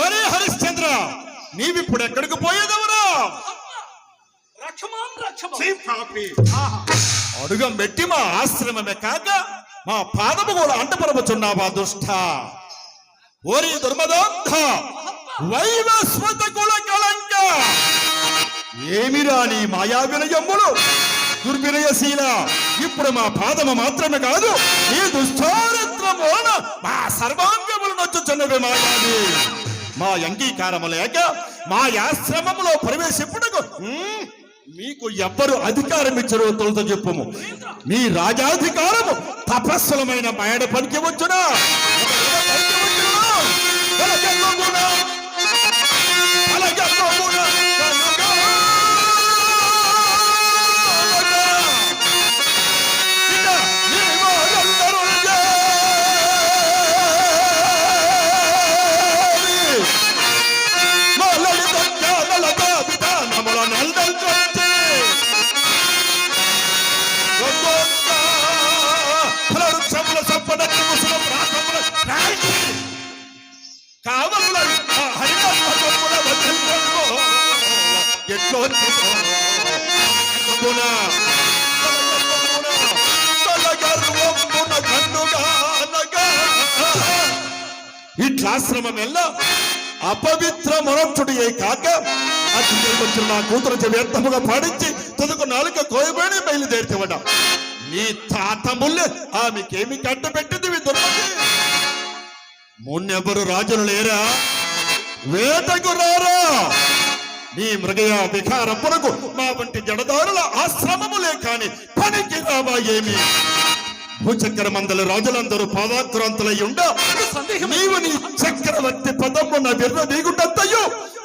ఓరే హరిశ్చంద్ర నీవిప్పుడు ఎక్కడికి పోయేదెవరా. అడుగం పెట్టి మా ఆశ్రమమే కాక మా పాదము కూడా అంటపరముచున్నావా దుష్ట? ఓరి దుర్మదోద్ధ వైవస్వత కుల కళంక. ఏమిరా నీ మాయా వినయమ్ములు దుర్వినయశీల ఇప్పుడు మా పాదము మాత్రమే కాదు ఈ దుశ్చారిత్రం వలన మా సర్వాంగములు నచ్చుచున్నవి మాయావి. మా అంగీకారము లేక మా ఆశ్రమంలో ప్రవేశింపుటకు మీకు ఎవ్వరు అధికారం ఇచ్చరో తొలత చెప్పుము. మీ రాజాధికారము తపస్సులమైన మేడ పనికి వచ్చునా? పనికి ఎట్లో గొప్పన తలగర్వమున అపవిత్ర మరొచ్చుడియే కాక అతి వచ్చిన నా కూతురు వ్యర్థముగా పాడించి తనకు నాలుక కోయబడి బయలుదేరితేవట నీ తాత ముల్లె ఆమెకేమి కట్టబెట్టింది దుర్మతి మున్నెవరు రాజులు లేరా వేటకు రారా నీ మృగయ వికారపురకు మా వంటి జడదారుల ఆశ్రమములే కాని పనికి రావా ఏమి? భూచక్ర మందల రాజులందరూ పాదాక్రాంతులై ఉండ నీవు నీ చక్రవర్తి పదము నా బిర్ర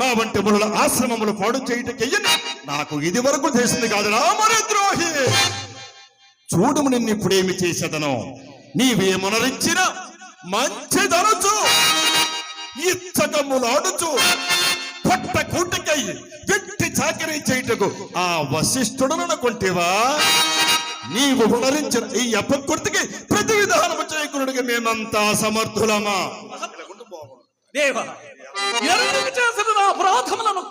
మా వంటి మునుల ఆశ్రమములు పాడు చేయుటకెయ్యని నాకు ఇది వరకు చేసింది కాదు రామని ద్రోహి చూడుము నిన్ను ఇప్పుడేమి చేసేదను. మంచి ధరచు ఇచ్చకములాడుచు పట్ట కూటికై వ్యక్తి చాకరీ చేయుటకు ఆ వశిష్ఠుడను అనుకుంటేవా నీవు ఉనరించిన ఈ అపకృతికి ప్రతి విధానము చేయకునుడికి మేమంతా సమర్థులమా? దేవా ఎరువులకు చేసిన నా అపరాధములను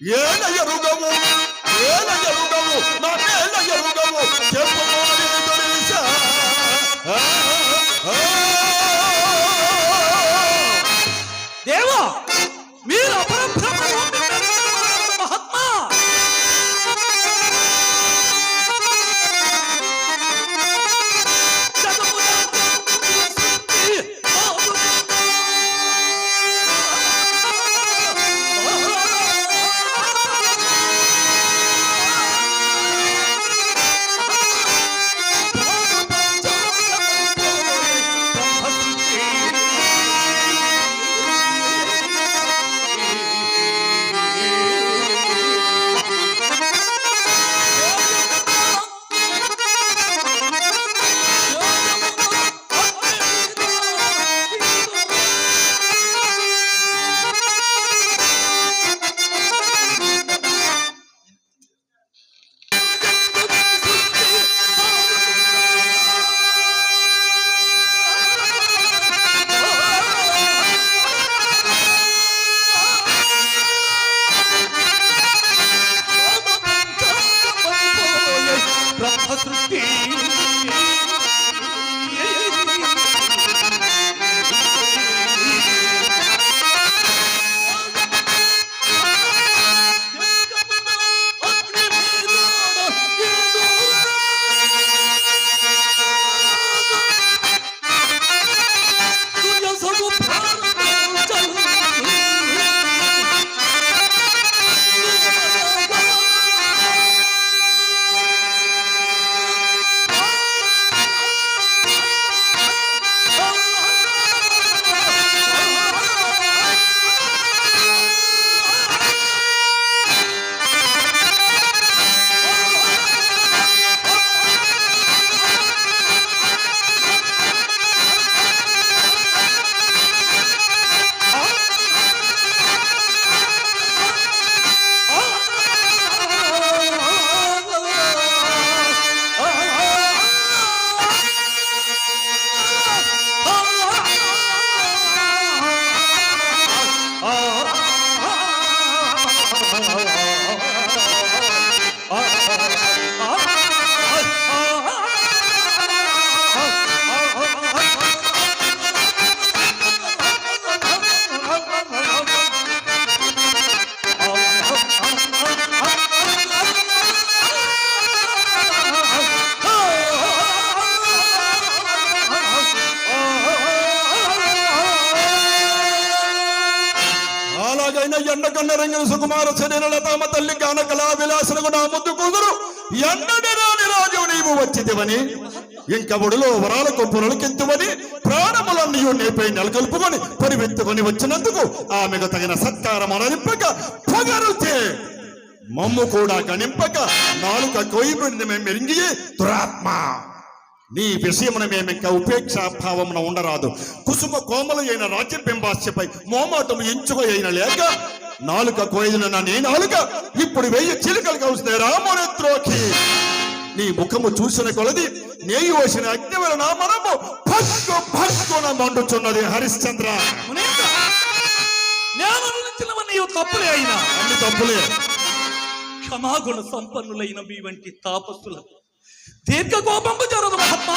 ಏನಯ್ಯ ಎರುಗವು ಏನಯ್ಯ ಎರುಗವು ನಾನೇನ ಎರುಗವು ಕೆಂಪು ಮಾಡಿ కన్న రంగిన సుకుమార శరీర లతామ తల్లి గాన కళా విలాసనకు నా ముద్దు కూతురు ఎన్నడి రాజు నీవు వచ్చిదివని ఇంక ఒడిలో వరాలకు పునలకెత్తువని ప్రాణములన్నీ నీపై నెలకొల్పుకొని పరివెత్తుకొని వచ్చినందుకు ఆమెకు తగిన సత్కారం అనలింపక పొగరుతే మమ్ము కూడా గణింపక నాలుక కోయిబడిన మేము మెరింగి దురాత్మ. నీ విషయమున మేమింక ఉపేక్షాభావమున ఉండరాదు. కుసుమ కోమలు అయిన రాజ్యబింబాస్యపై మోమాటము ఎంచుక అయిన లేక నాలుక కోయిన నా నాలుక. ఇప్పుడు వెయ్యి చిలుకలు కలుస్తాయి రామోనేత్రోకి నీ ముఖము చూసిన కొలది నేయి వేసిన అగ్ని వలన మనము భక్కు భక్కున మండుచున్నది హరిశ్చంద్ర. నేను తప్పులే అయినా. అన్ని తప్పులే. క్షమాగుణ సంపన్నులైన మీ వంటి తాపస్సులకు దీర్ఘ కోపంపు జరదు మహాత్మా.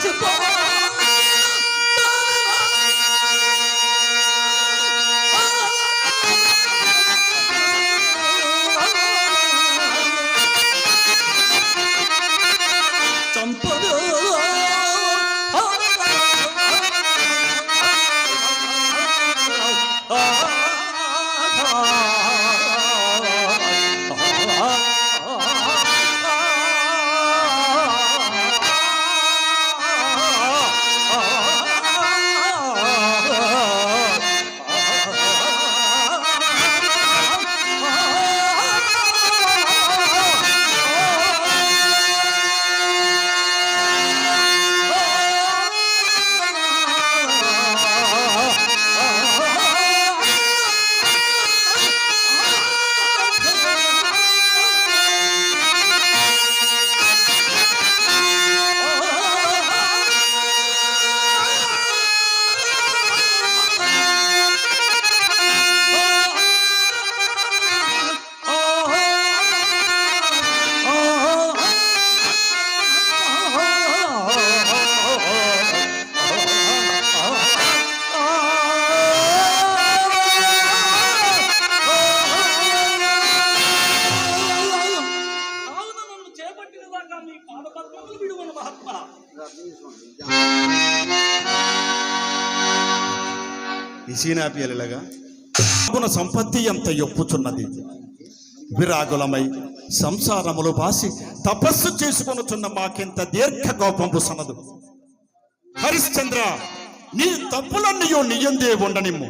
to put పాదపద్మములు విడువను మహాత్మా. గుణ సంపత్తి ఎంత ఎప్పుచున్నది? విరాగులమై సంసారములు బాసి తపస్సు చేసుకొనుచున్న మాకెంత దీర్ఘ కోపంపు సనదు హరిశ్చంద్ర నీ తప్పులన్నయో నియందే ఉండనిమ్ము.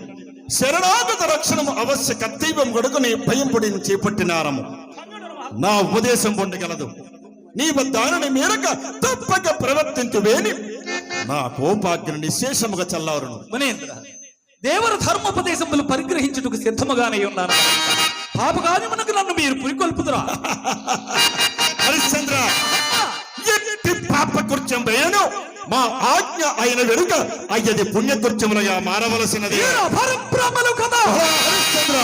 శరణాగత రక్షణము అవశ్య కర్తవ్యం గడుకుని భయం పొడిని చేపట్టినారము. నా ఉపదేశం పొందగలదు. నీవు దానిని మీరక తప్పక ప్రవర్తించువేని. నా కోపాగ్ని నిశేషముగా చల్లారును. మునేంద్ర దేవర ధర్మోపదేశములు పరిగ్రహించుటకు సిద్ధముగానే ఉన్నాను. పాపకార్యమునకు నన్ను మీరు పురికొల్పుదురా. హరిశ్చంద్ర ఎట్టి పాప కృత్యం వేయను మా ఆజ్ఞ అయిన వెనుక అయ్యది పుణ్య కృత్యములుగా మారవలసినది పరబ్రహ్మలు కదా. హరిశ్చంద్ర